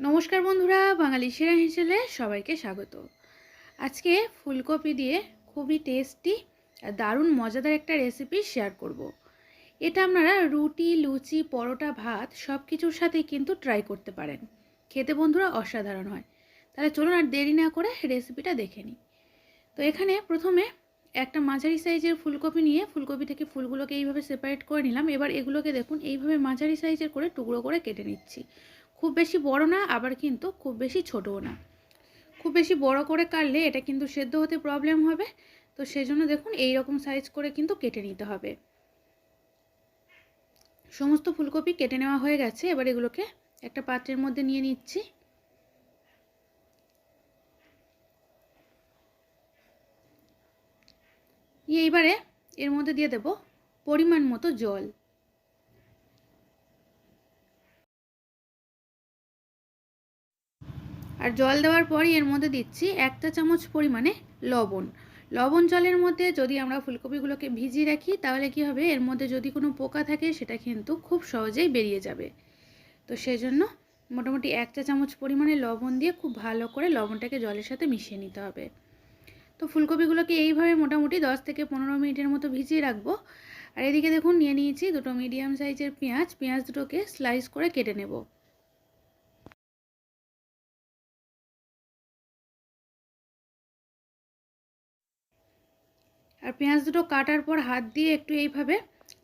নমস্কার বন্ধুরা, বাঙালি সেরা হিসেলে সবাইকে স্বাগত। আজকে ফুলকপি দিয়ে খুবই টেস্টি আর দারুণ মজাদার একটা রেসিপি শেয়ার করব। এটা আপনারা রুটি, লুচি, পরোটা, ভাত সব কিছুর সাথেই কিন্তু ট্রাই করতে পারেন। খেতে বন্ধুরা অসাধারণ হয়। তাহলে চলুন আর দেরি না করে রেসিপিটা দেখে নিই। তো এখানে প্রথমে একটা মাঝারি সাইজের ফুলকপি নিয়ে ফুলকপি থেকে ফুলগুলোকে এইভাবে সেপারেট করে নিলাম। এবার এগুলোকে দেখুন, এইভাবে মাঝারি সাইজের করে টুকরো করে কেটে নিচ্ছি। খুব বেশি বড় না, আবার কিন্তু খুব বেশি ছোটও না। খুব বেশি বড় করে কাটলে এটা কিন্তু সেদ্ধ হতে প্রবলেম হবে। তো সেজন্য দেখুন এই রকম সাইজ করে কিন্তু কেটে নিতে হবে। সমস্ত ফুলকপি কেটে নেওয়া হয়ে গেছে, এবার এগুলোকে একটা পাত্রের মধ্যে নিয়ে নিচ্ছি। এইবারে এর মধ্যে দিয়ে দেব পরিমাণ মতো জল। আর জল দেওয়ার পরই এর মধ্যে দিচ্ছি একটা চামচ পরিমাণে লবণ। লবণ জলের মধ্যে যদি আমরা ফুলকপিগুলোকে ভিজিয়ে রাখি, তাহলে কি হবে? এর মধ্যে যদি কোনো পোকা থাকে, সেটা কিন্তু খুব সহজেই বেরিয়ে যাবে। তো সেজন্য মোটামুটি এক চা চামচ পরিমাণে লবণ দিয়ে খুব ভালো করে লবণটাকে জলের সাথে মিশিয়ে নিতে হবে। তো ফুলকপিগুলোকে এইভাবে মোটামুটি দশ থেকে পনেরো মিনিটের মতো ভিজিয়ে রাখব। আর এদিকে দেখুন, নিয়ে নিয়েছি দুটো মিডিয়াম সাইজের পেঁয়াজ। পেঁয়াজ দুটোকে স্লাইস করে কেটে নেব। আর পেঁয়াজ দুটো কাটার পর হাত দিয়ে একটু এইভাবে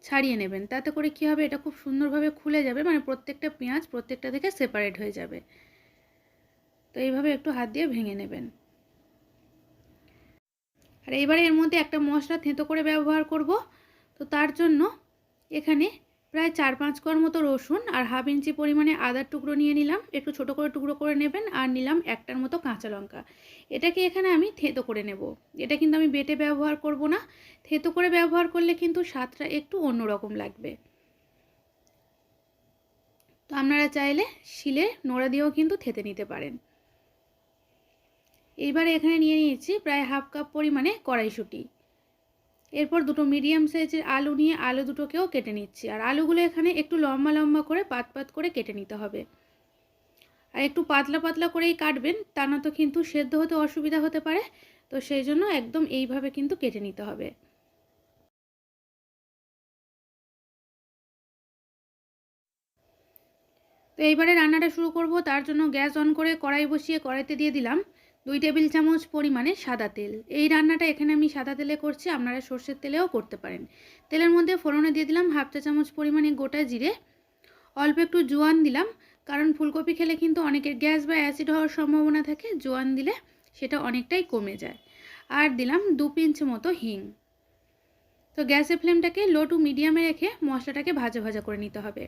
ছাড়িয়ে নেবেন। তাতে করে কি হবে, এটা খুব সুন্দরভাবে খুলে যাবে মানে প্রত্যেকটা পেঁয়াজ প্রত্যেকটা থেকে সেপারেট হয়ে যাবে। তো এইভাবে একটু হাত দিয়ে ভেঙে নেবেন। আর এইবারে এর মধ্যে একটা মশলা থেঁতো করে ব্যবহার করব। তো তার জন্য এখানে প্রায় চার পাঁচ কর মতো রসুন আর হাফ ইঞ্চি পরিমাণে আদার টুকরো নিয়ে নিলাম। একটু ছোট করে টুকরো করে নেবেন আর নিলাম একটার মতো কাঁচা লঙ্কা। এটাকে এখানে আমি থেতো করে নেব। এটা কিন্তু আমি বেটে ব্যবহার করব না। থেতো করে ব্যবহার করলে কিন্তু স্বাদটা একটু অন্যরকম লাগবে। তো আপনারা চাইলে শিলে নোড়া দিয়েও কিন্তু থেতে নিতে পারেন। এইবারে এখানে নিয়ে নিয়েছি প্রায় হাফ কাপ পরিমাণে কড়াইশুঁটি। এরপর দুটো মিডিয়াম সাইজের আলু নিয়ে আলু দুটোকেও কেটে নিচ্ছি। আর আলুগুলো এখানে একটু লম্বা লম্বা করে পাত পাত করে কেটে নিতে হবে। আর একটু পাতলা পাতলা করেই কাটবেন, তা না তো কিন্তু সেদ্ধ হতে অসুবিধা হতে পারে। তো সেই জন্য একদম এইভাবে কিন্তু কেটে নিতে হবে। তো এইবারে রান্নাটা শুরু করব। তার জন্য গ্যাস অন করে কড়াই বসিয়ে কড়াইতে দিয়ে দিলাম। দুই টেবিল চামচ পরিমাণে সাদা তেল। এই রান্নাটা এখানে আমি সাদা তেলে করছি, আপনারা সর্ষের তেলেও করতে পারেন। তেলের মধ্যে ফোড়নে দিয়ে দিলাম হাফ চা চামচ পরিমাণে গোটা জিরে। অল্প একটু জোয়ান দিলাম, কারণ ফুলকপি খেলে কিন্তু অনেকের গ্যাস বা অ্যাসিড হওয়ার সম্ভাবনা থাকে, জোয়ান দিলে সেটা অনেকটাই কমে যায়। আর দিলাম দু পিঞ্চ মতো হিং। তো গ্যাসের ফ্লেমটাকে লো টু মিডিয়ামে রেখে মশলাটাকে ভাজা ভাজা করে নিতে হবে।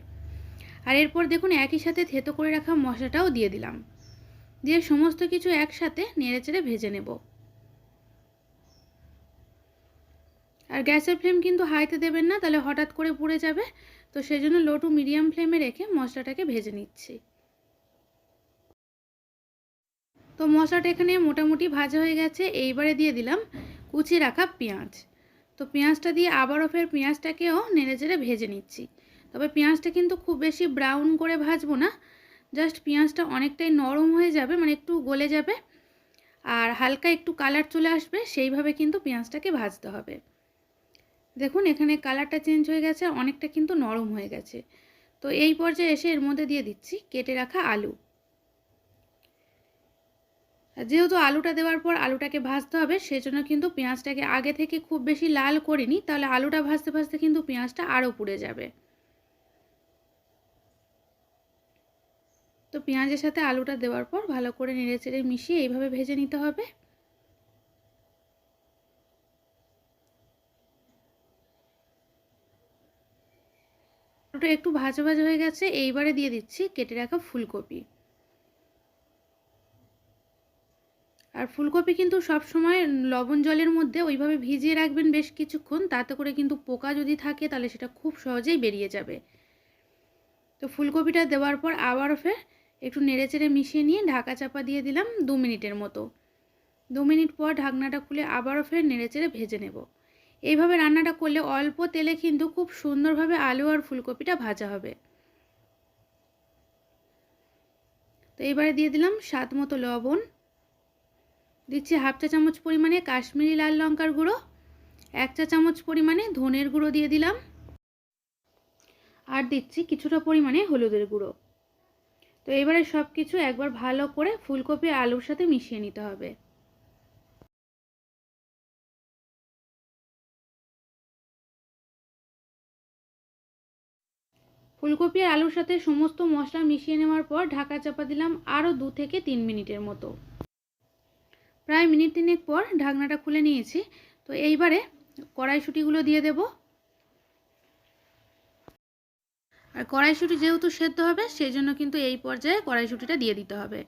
আর এরপর দেখুন একই সাথে থেতো করে রাখা মশলাটাও দিয়ে দিলাম। দিয়ে সমস্ত কিছু একসাথে নেড়ে চেড়ে ভেজে নেব। আর গ্যাসের ফ্লেম কিন্তু হাইতে দেবেন না, তাহলে হঠাৎ করে পুড়ে যাবে। তো সেই জন্য লো টু মিডিয়াম ফ্লেমে রেখে মশলাটাকে ভেজে নিচ্ছি। তো মশলাটা এখানে মোটামুটি ভাজা হয়ে গেছে, এইবারে দিয়ে দিলাম কুচি রাখা পেঁয়াজ। তো পেঁয়াজটা দিয়ে আবারও ফের পেঁয়াজটাকেও নেড়ে চেড়ে ভেজে নিচ্ছি। তবে পেঁয়াজটা কিন্তু খুব বেশি ব্রাউন করে ভাজবো না জাস্ট পেঁয়াজটা অনেকটাই নরম হয়ে যাবে মানে একটু গলে যাবে আর হালকা একটু কালার চলে আসবে, সেইভাবে কিন্তু পেঁয়াজটাকে ভাজতে হবে। দেখুন, এখানে কালারটা চেঞ্জ হয়ে গেছে, অনেকটা কিন্তু নরম হয়ে গেছে। তো এই পর্যায়ে এসে এর মধ্যে দিয়ে দিচ্ছি কেটে রাখা আলু। যেহেতু আলুটা দেওয়ার পর আলুটাকে ভাজতে হবে, সেজন্য কিন্তু পেঁয়াজটাকে আগে থেকে খুব বেশি লাল করিনি, তাহলে আলুটা ভাজতে ভাজতে কিন্তু পেঁয়াজটা আরও পুড়ে যাবে। তো পেঁয়াজের সাথে আলুটা দেওয়ার পর ভালো করে নেড়ে চেড়ে মিশিয়ে এইভাবে ভেজে নিতে হবে। ওটা একটু ভাজা ভাজা হয়ে গেছে, এইবারে দিয়ে দিচ্ছি কেটে রাখা ফুলকপি। আর ফুলকপি কিন্তু সব সময় লবণ জলের মধ্যে ওইভাবে ভিজিয়ে রাখবেন বেশ কিছুক্ষণ, তাতে করে কিন্তু পোকা যদি থাকে তাহলে সেটা খুব সহজেই বেরিয়ে যাবে। তো ফুলকপিটা দেওয়ার পর আবারও ফের একটু নেড়ে চেড়ে মিশিয়ে নিয়ে ঢাকা চাপা দিয়ে দিলাম দু মিনিটের মতো। দু মিনিট পর ঢাকনাটা খুলে আবারও ফের নেড়ে চেড়ে ভেজে নেব। এইভাবে রান্নাটা করলে অল্প তেলে কিন্তু খুব সুন্দরভাবে আলু আর ফুলকপিটা ভাজা হবে। তো এবারে দিয়ে দিলাম স্বাদ মতো লবণ। দিচ্ছি হাফ চা চামচ পরিমাণে কাশ্মীরি লাল লঙ্কার গুঁড়ো, এক চা চামচ পরিমাণে ধনের গুঁড়ো দিয়ে দিলাম। আর দিচ্ছি কিছুটা পরিমাণে হলুদের গুঁড়ো। তো এবারে সব কিছু একবার ভালো করে ফুলকপি আলুর সাথে মিশিয়ে নিতে হবে। ফুলকপি আর আলুর সাথে সমস্ত মশলা মিশিয়ে নেওয়ার পর ঢাকা চাপা দিলাম আরও দু থেকে তিন মিনিটের মতো। প্রায় মিনিট তিনেক পর ঢাকনাটা খুলে নিয়েছি। তো এইবারে কড়াইশুঁটিগুলো দিয়ে দেব। আর কড়াইশুঁটি যেহেতু সেদ্ধ হবে সেই জন্য কিন্তু এই পর্যায়ে কড়াইশুঁটিটা দিয়ে দিতে হবে।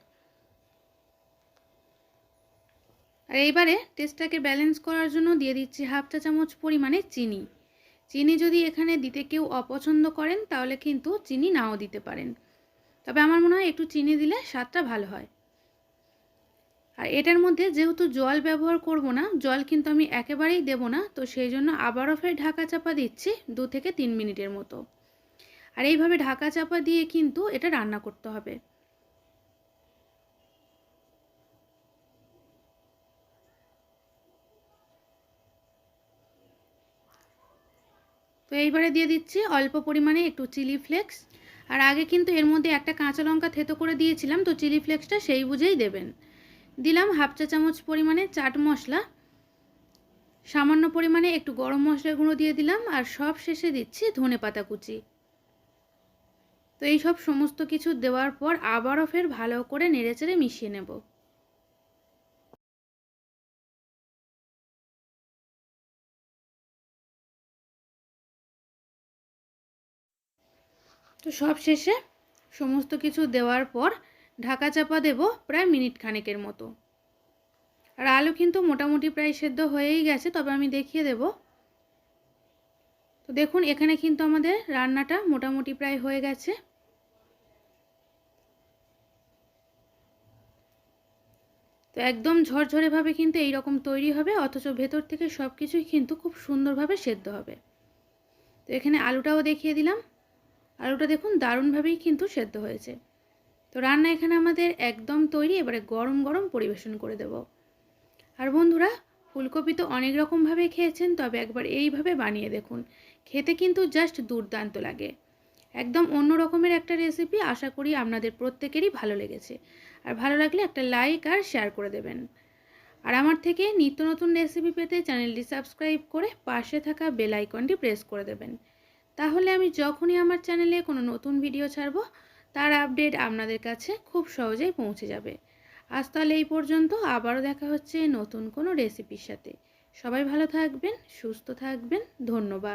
আর এইবারে টেস্টটাকে ব্যালেন্স করার জন্য দিয়ে দিচ্ছি হাফ চা চামচ পরিমাণে চিনি। চিনি যদি এখানে দিতে কেউ অপছন্দ করেন, তাহলে কিন্তু চিনি নাও দিতে পারেন। তবে আমার মনে হয় একটু চিনি দিলে স্বাদটা ভালো হয়। আর এটার মধ্যে যেহেতু জল ব্যবহার করব না, জল কিন্তু আমি একেবারেই দেব না, তো সেই জন্য আবারও ফের ঢাকা চাপা দিচ্ছি দু থেকে তিন মিনিটের মতো। আর এইভাবে ঢাকা চাপা দিয়ে কিন্তু এটা রান্না করতে হবে। তো এইবারে দিয়ে দিচ্ছি অল্প পরিমাণে একটু চিলি ফ্লেক্স। আর আগে কিন্তু এর মধ্যে একটা কাঁচা লঙ্কা থেতো করে দিয়েছিলাম, তো চিলি ফ্লেক্সটা সেই বুঝেই দেবেন। দিলাম হাফ চা চামচ পরিমাণে চাট মশলা। সামান্য পরিমাণে একটু গরম মশলা গুঁড়ো দিয়ে দিলাম, আর সব শেষে দিচ্ছি ধনে পাতা কুচি। তো এই সব সমস্ত কিছু দেওয়ার পর আবারও ফের ভালো করে নেড়েচেড়ে মিশিয়ে নেব। তো সব শেষে সমস্ত কিছু দেওয়ার পর ঢাকা চাপা দেব প্রায় মিনিট খানেকের মতো। আর আলু কিন্তু মোটামুটি প্রায় সেদ্ধ হয়েই গেছে, তবে আমি দেখিয়ে দেব দেখুন, এখানে কিন্তু আমাদের রান্নাটা মোটামুটি প্রায় হয়ে গেছে। তো একদম ঝরঝরেভাবে কিন্তু এই রকম তৈরি হবে, অথচ ভেতর থেকে সব কিছুই কিন্তু খুব সুন্দরভাবে সেদ্ধ হবে। তো এখানে আলুটাও দেখিয়ে দিলাম। আলুটা দেখুন, দারুণভাবেই কিন্তু সেদ্ধ হয়েছে। তো রান্না এখানে আমাদের একদম তৈরি, এবারে গরম গরম পরিবেশন করে দেব। আর বন্ধুরা ফুলকপি তো অনেক রকমভাবে খেয়েছেন, তবে একবার এইভাবে বানিয়ে দেখুন। খেতে কিন্তু জাস্ট দুর্দান্ত লাগে। একদম অন্য রকমের একটা রেসিপি আশা করি আপনাদের প্রত্যেকেরই ভালো লেগেছে। আর ভালো লাগলে একটা লাইক আর শেয়ার করে দেবেন। আর আমার থেকে নিত্য নতুন রেসিপি পেতে চ্যানেলটি সাবস্ক্রাইব করে পাশে থাকা বেল আইকনটি প্রেস করে দেবেন। তাহলে আমি যখনই আমার চ্যানেলে কোনো নতুন ভিডিও ছাড়বো, তার আপডেট আপনাদের কাছে খুব সহজেই পৌঁছে যাবে। আজ তাহলে এই পর্যন্ত। আবারও দেখা হচ্ছে নতুন কোনো রেসিপির সাথে। সবাই ভালো থাকবেন, সুস্থ থাকবেন। ধন্যবাদ।